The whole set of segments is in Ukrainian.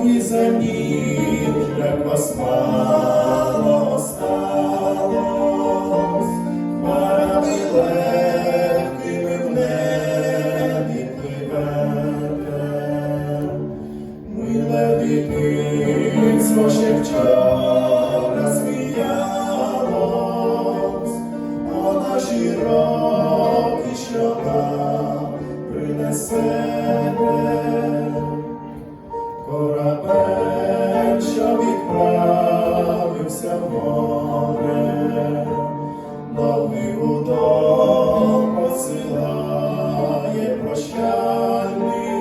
роки земні, як вас мало осталось, хмарами легкими в небі пливете. Миле дитинство ще вчора сміялось, о наші роки, що нам принесете. В море, новий гудок посилає прощальний,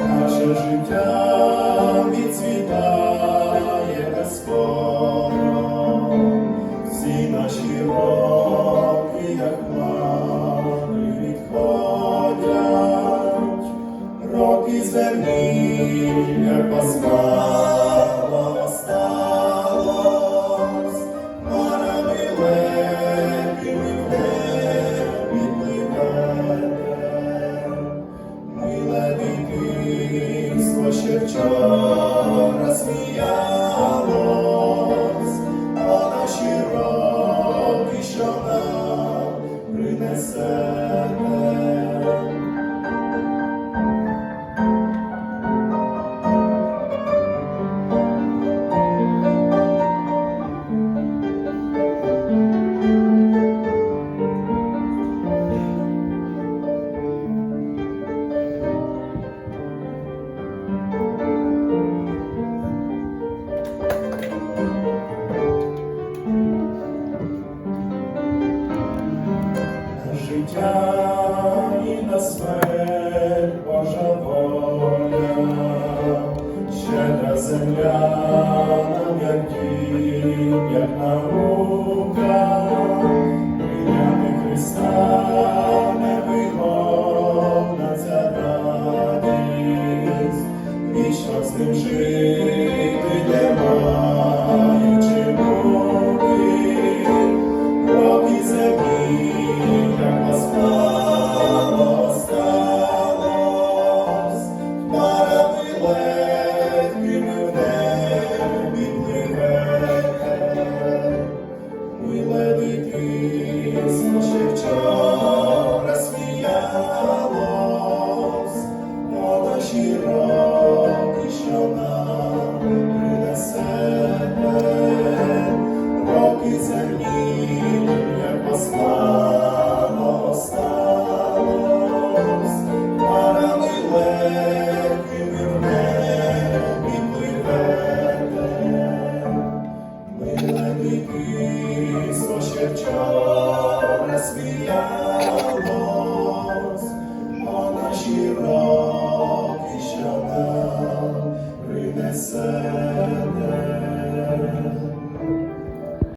наше життя відцвітає безскоро, всі наші роки, як хмари відходять, роки землі, як вас Blessed. Життя і на смерть Божа воля, щедра земля нам як дім, як наука, Христа невимовна ця радість, з ним жити, Миле дитинство ще Миле